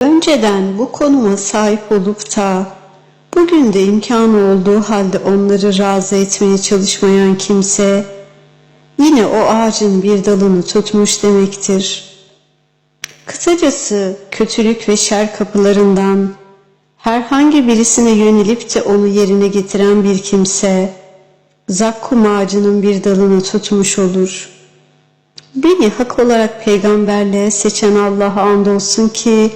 Önceden bu konuma sahip olup da bugün de imkanı olduğu halde onları razı etmeye çalışmayan kimse yine o ağacın bir dalını tutmuş demektir. Kısacası kötülük ve şer kapılarından herhangi birisine yönelip de onu yerine getiren bir kimse zakkum ağacının bir dalını tutmuş olur. Beni hak olarak peygamberliğe seçen Allah'a andolsun ki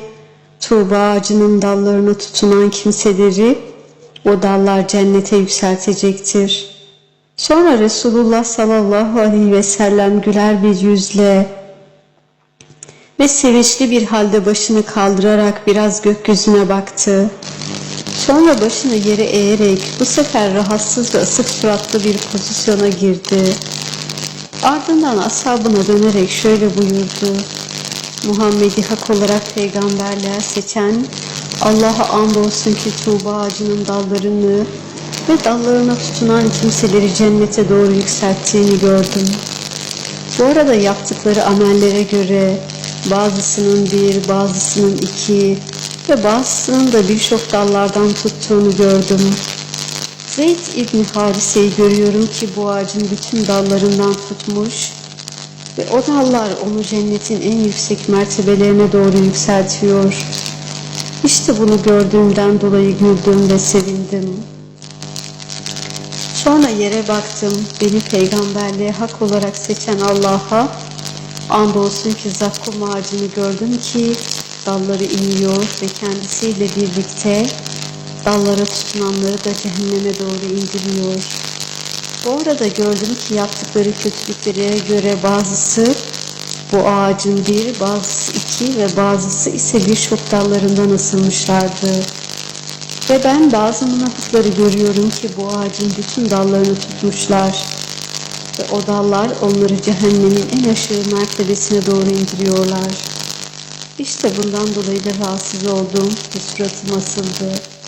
Tuğba ağacının dallarına tutunan kimseleri o dallar cennete yükseltecektir. Sonra Resulullah sallallahu aleyhi ve sellem güler bir yüzle ve sevinçli bir halde başını kaldırarak biraz gökyüzüne baktı. Sonra başını yere eğerek bu sefer rahatsız ve asık suratlı bir pozisyona girdi. Ardından ashabına dönerek şöyle buyurdu. Muhammed'i hak olarak peygamberliğe seçen Allah'a andolsun ki Tuğba ağacının dallarını ve dallarına tutunan kimseleri cennete doğru yükselttiğini gördüm. Bu arada yaptıkları amellere göre bazısının bir, bazısının iki ve bazısının da birçok dallardan tuttuğunu gördüm. Zeyd İbni Harise'yi görüyorum ki bu ağacın bütün dallarından tutmuş ve o dallar onu cennetin en yüksek mertebelerine doğru yükseltiyor. İşte bunu gördüğümden dolayı güldüm ve sevindim. Sonra yere baktım, beni peygamberliğe hak olarak seçen Allah'a andolsun ki zakkum ağacını gördüm ki dalları iniyor ve kendisiyle birlikte dallara tutunanları da cehenneme doğru indiriyor. Bu arada gördüm ki yaptıkları kötülüklere göre bazısı bu ağacın bir, bazısı iki ve bazısı ise birçok dallarından ısınmışlardı. Ve ben bazı münafıkları görüyorum ki bu ağacın bütün dallarını tutmuşlar. Ve o dallar onları cehennemin en aşağı mertebesine doğru indiriyorlar. İşte bundan dolayı da rahatsız oldum ve suratım asıldı.